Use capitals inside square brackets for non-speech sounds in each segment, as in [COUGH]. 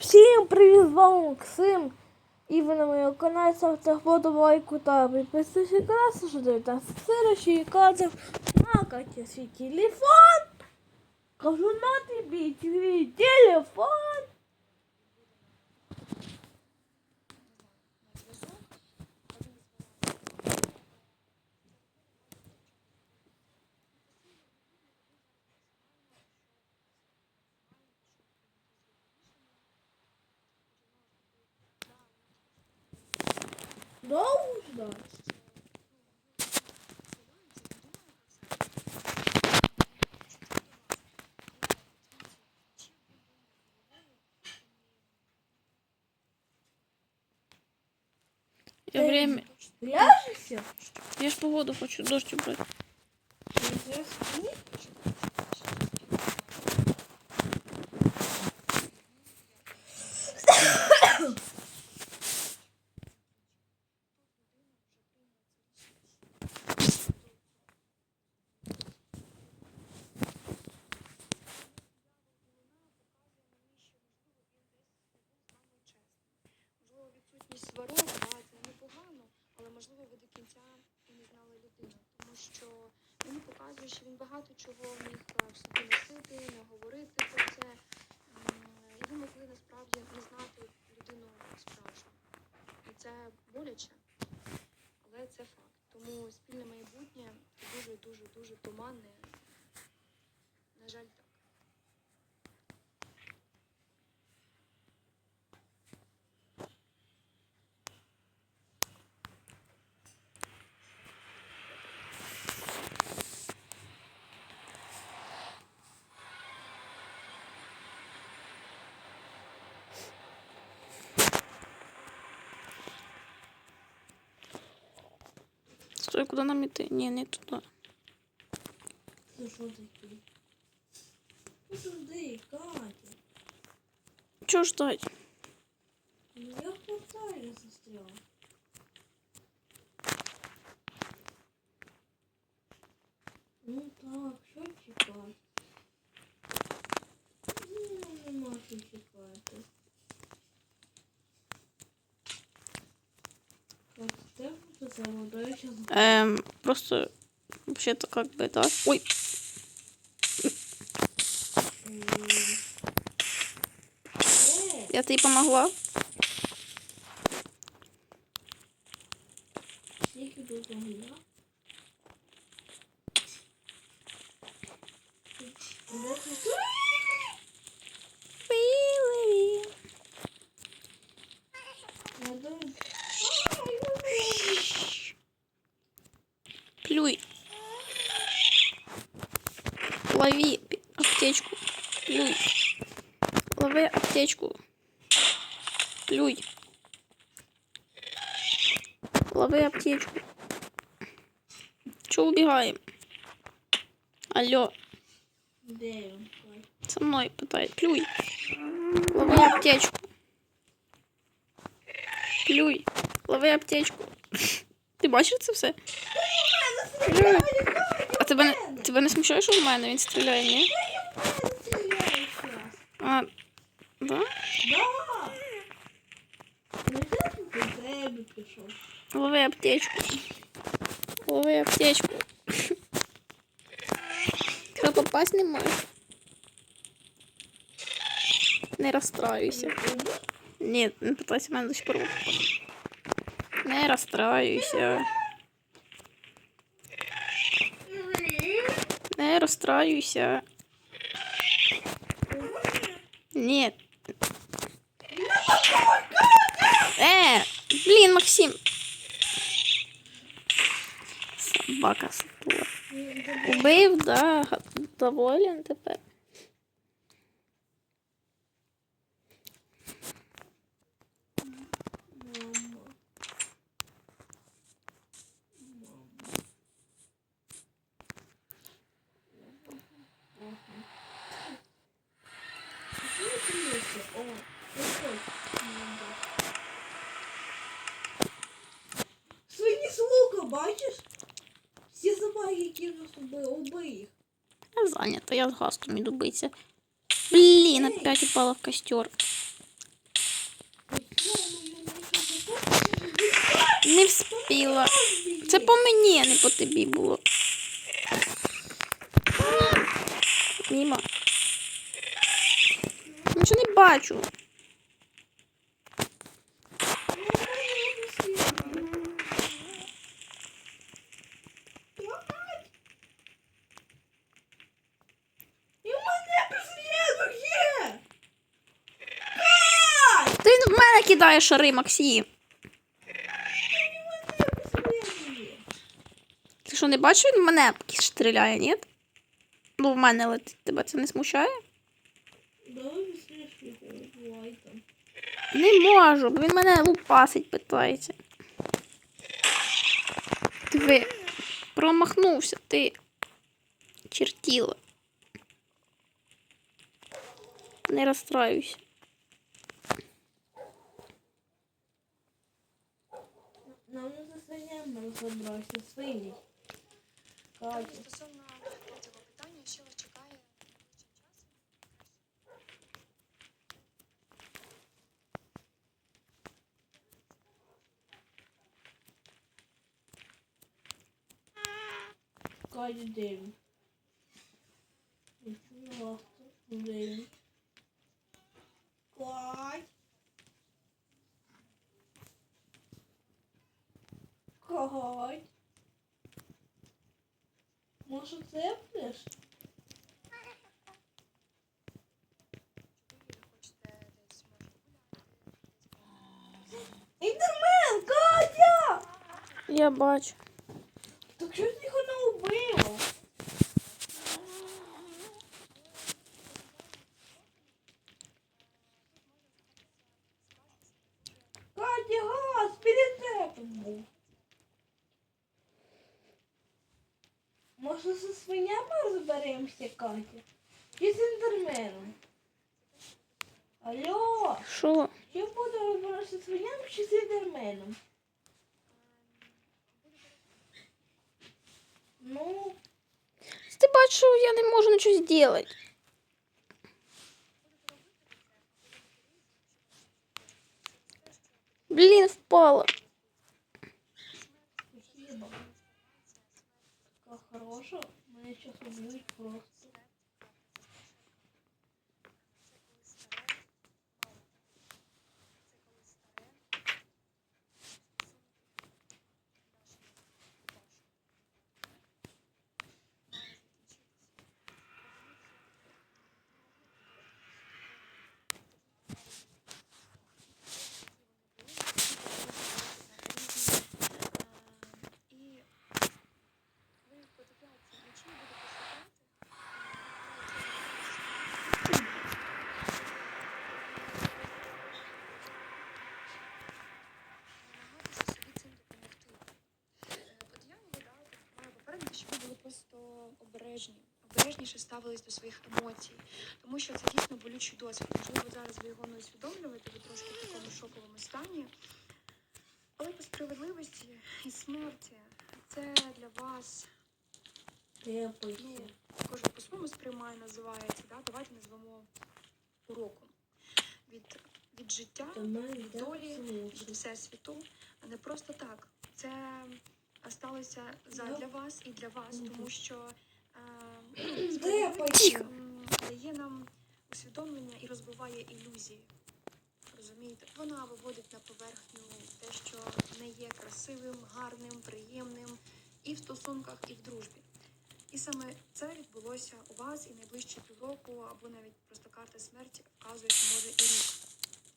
Всім привіт, з вами Максим. І ви на моєму каналі ставте вподобайку та підписуйтесь на канал, що 19 серії казав на Каті свій телефон. Кажу на тобі твій телефон. Ждать? Я время. Ляжешься? Я ж погоду хочу, дождь убрать. Можливо ви до кінця не знали людину. Тому що мені показує, що він багато чого міг е, в собі носити, не говорити про це. І ви могли насправді не знати людину справжню. І це боляче, але це факт. Тому спільне майбутнє дуже, дуже, дуже туманне. На жаль, так. Стой, куда нам идти? Не, не туда. Це що таке? Подожди, Катя. Чего ждать? Ну, Я в портале застряла. Ну так, що чекати? Ну, нема що чекати. Так, де буде це вода? Я щас... Эм, просто вообще-то как бы, да? Ой, я тебе помогла. Я Лови аптечку. Плюй. Лови аптечку. Че убегаем? Алло, Де він? со мной пытает. Плюй. Лови аптечку. Плюй. Лови аптечку. [LAUGHS] Ти бачиш це все? Плюй. А тебе не, тебе не смущає, що в мене він стріляє, ні? Стріляє зараз. А, да? Да! Ну, я тут до тебе пішов. Лови аптечку. Лови аптечку. Що попасть не можеш? Не розстраюйся. Ні, не питайся мене до сих пор. Не розстраюйся. Не розстраюйся. Ні. Е, блін, Максим. Собака сутула. Убив, да, доволен тепер. Мама. О, Свині з лука, бачиш? Всі Я зайнята, я з гастом іду битися. Блін, опять упала в костер. Не вспіла. Це по мені, а не по тобі було. Міма. Нічого не бачу. І в мене преслідок є! Ти в мене кидає шари, Максі. Ти що, не бачиш, він мене стріляє, ні? Ну, в мене летить. Тебе це не смущає? Не можу, бо він мене лупасить питається. Диви, промахнувся ти. Чертіла. Не розстраюйся. Нам не свинями розібрався, свині. Катя. Стосовно третього питання, що вас чекає найближчим часом? Катя Кать. Кать. Може це будеш? Десь Катя! Я бачу. Так що ж його не убило? Катя, газ, перед був. Розберемося, Катя? Чи з індерменом? Алло, Що? чи буду розбиратися з свинями чи з індерменом? Ну, Ти бачиш, що я не можу нічого зробити. Блін, впала. спасибо. Мы Мене зараз уб'ють просто. І ви подивляєтеся, нічим будете намагатися собі цим допомогти. Е, От я нагадаю, маю попередити, щоб ви були просто обережні, обережніше ставились до своїх емоцій, тому що це дійсно болючий досвід. Можливо, зараз ви його не усвідомлюєте, ви трошки в такому шоковому стані. Але по справедливості і смерті це для вас ну, кожен по-своєму сприймає, називається. Да? Давайте назвемо уроком від, від життя, від долі, від всесвіту, а не просто так. Це сталося задля вас і для вас, тому що м, дає нам усвідомлення і розбиває ілюзії. Розумієте, вона виводить на поверхню те, що не є красивим, гарним, приємним і в стосунках, і в дружбі. І саме це відбулося у вас і найближчі півроку, або навіть просто карта смерті вказує, що може і рік.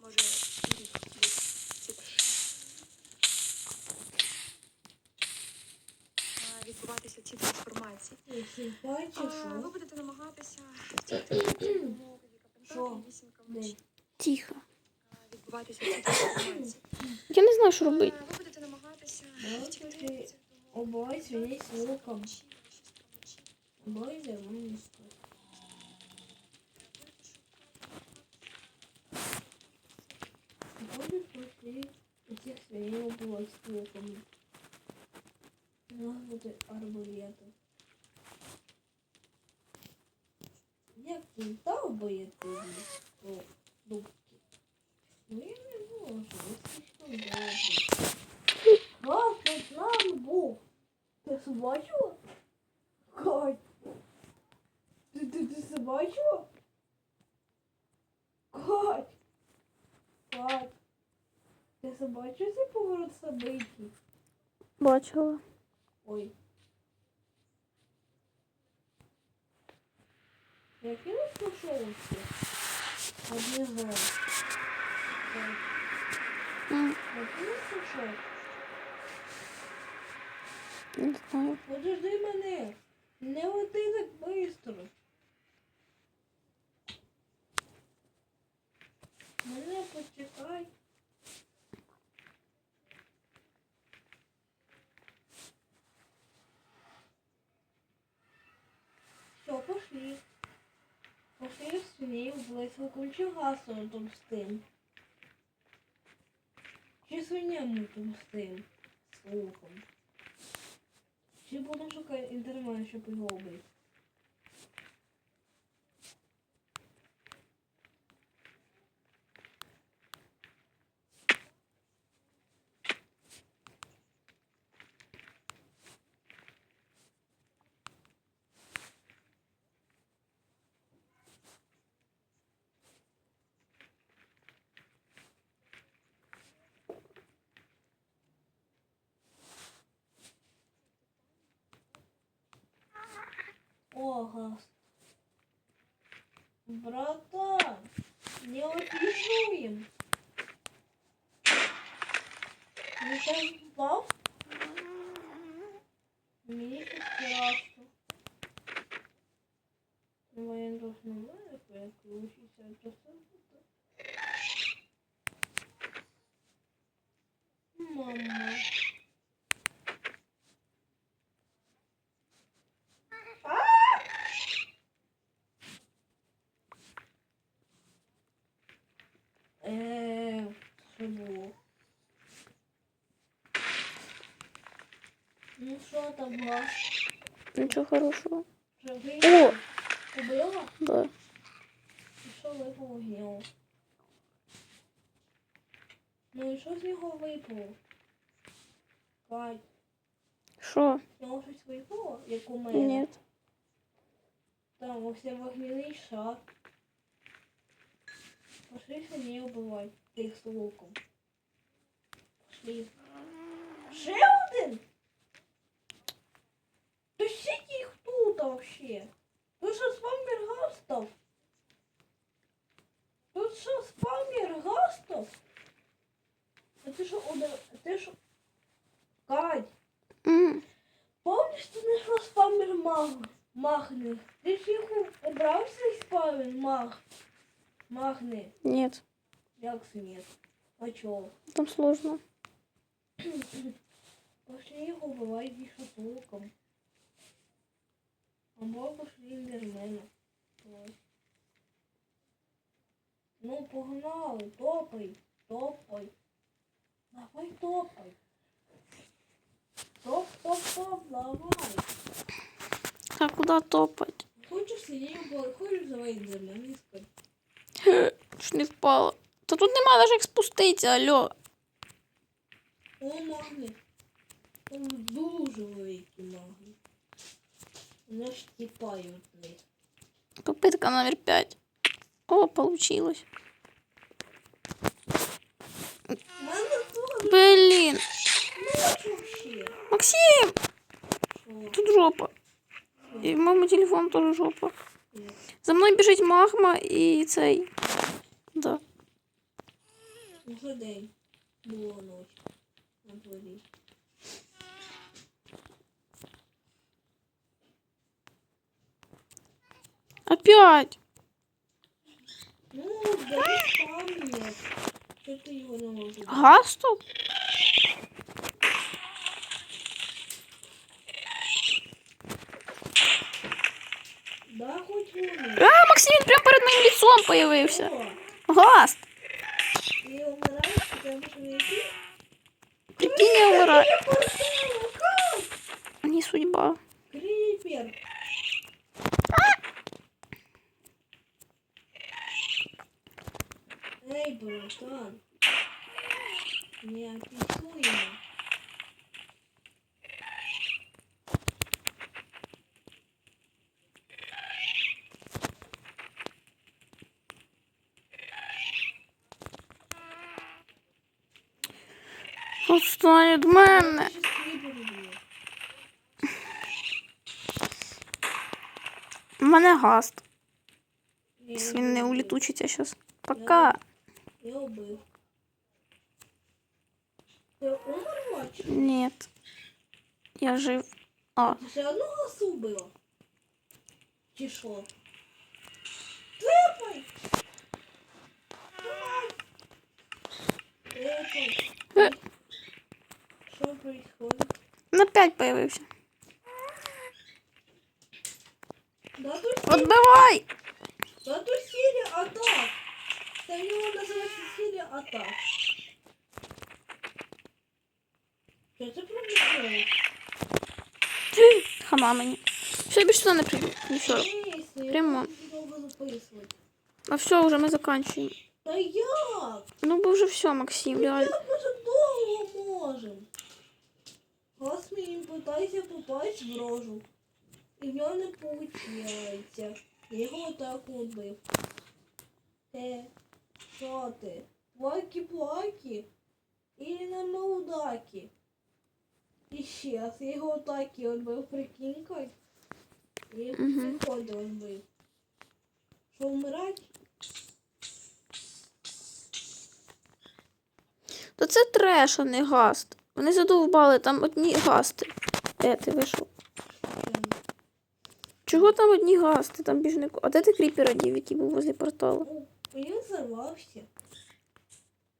Може і рік бути. Ці- А, Відбуватися трансформації. А, Ви будете намагатися вісімка Де? мечів. Тихо. Відбуватися ці трансформації. Я не знаю, що робити. Ви будете намагатися Давайте втілити ти цих умов. Обоє свиней з луком нас буде арбулетом. Як він дав боєти дубки? Ну я не можу, я слишком довго. Класний план був. Ти собачила? Кать. Ти, ти, ти собачила? Кать. Кать. Ти собачила цей поворот событий? Бачила. Ой. Нас пошовці? Одного. Так. М, Який у нас пошов? Не знаю. Подожди мене. Не лети так быстро. Мене почекай. Все, пошли. Пошли в свиней близько ключі гасу товстим. Чи свинями з слухом. Чи будемо шукати інтернет, щоб його вбити? О, газ. Братан, не отличуем. Не сейчас впав? Мені ще страшно. Ну, я не знаю, як виключиться, то. Мама. Е, що було? Ну що там газ? Нічого хорошого. О! Убила? Да. І що випало з нього? Ну і що з нього випало? Кать, Що? з нього щось випало, як у мене? Ні. Там ось вогняний шар. Пошли свиней убивать тих з луком. Пошли. Ще один? Та скільки їх тут вообще? Тут що спамер гастов? Тут що спамер гастов? А ти що один? Ти що? Кать, М, помниш, ти знайшла спамер маг? Магни. Ти ж їх у- убрав свій спамер маг? Магни. Ні. Як смерть? А чё? Там сложно. Пошли его убивать еще толком. Эндермена. Ой. Ну, погнали, топай, топай. Давай топай. Топ, топ, топ, давай. А куди топать? Хочешь сидеть в бой, хочешь давай Эндермена искать. [LAUGHS] Ж не впала. Та тут нема навіть як спуститися, алло. О, магни. Там дуже великі магни. Вони ж тіпають них. Попытка номер пять. О, получилось. У мене теж Блін. ночь вообще. Максим, Що? тут жопа. І в моєму телефону теж жопа. Ні. За мною біжить магма і цей. Да. Уже день. Було ночь. На дворі. Опять. Ну, дай пам'ять. Що ти його не можеш? Газ тут? Да, хоч вони. А, Максим він прямо перед моїм лицом появився. О, Газ. Ти вмираєш, ти можеш не йти? Прикинь, я вмираю. Кріпер, как? Не судьба. Кріпер. Эй, братан. Не описуемо. Отстань від мене. У мене гаст. Я Він не улітучиться зараз. Пока. Я убив. Ти умер, чи? Ні. Я жив. А, Ти все одно гасу вбила? Чи що? Трепай! Давай! Трепай! Е. Що происходит? на 5 появився. Да тут Отбивай! Да тут серия атак. Там его называется серия атак. Что это происходит? Хана мені. Все, я більше сюди не прийду. Нічого. Если Прямо. я буду долго записывать. А все, вже ми закінчуємо. Да як? Ну, бо вже все, Максим, реально. Раз мені питається попасть в рожу. І в нього не виходить. Я його отак убив. Е, що ти? Плаки-плаки? Или на маудаки? І ще раз, я його отак і отбив, прикинькай. І приходив отбив. Що вмирать? То це треш, а не гаст. Вони задовбали, там одні гасти. Де ти вийшов? Чого там одні гасти? Там не... А де ти кріпер одів, який був возле порталу? Ну, він зарвався.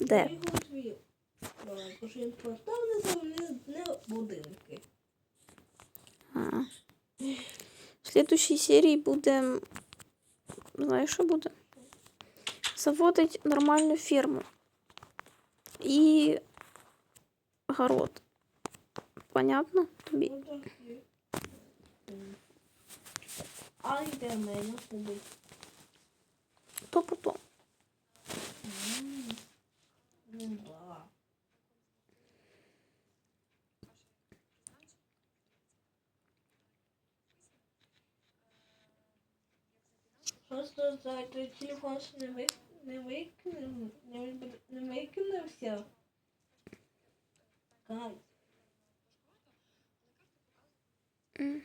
Де? Я його звів. Бо що він портал не завалив не будинки. А. В слідущій серії буде. Знаєш, що буде? Заводить нормальну фірму. І город. Понятно тобі? А йде мене. То потім. Да. Просто за той телефон ще не вик... не викинув, не викинувся. Кай. М.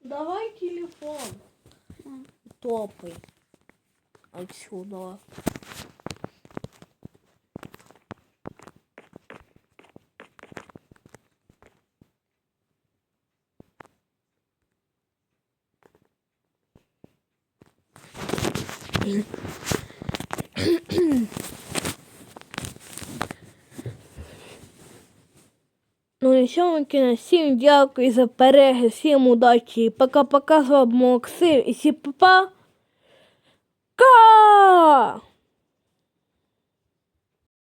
Давай телефон. Топай. Отсюда. Ну кіно. Всім дякую за перегляд, всім удачі. Пока-пока з вами Максим і всі па-па. Ка!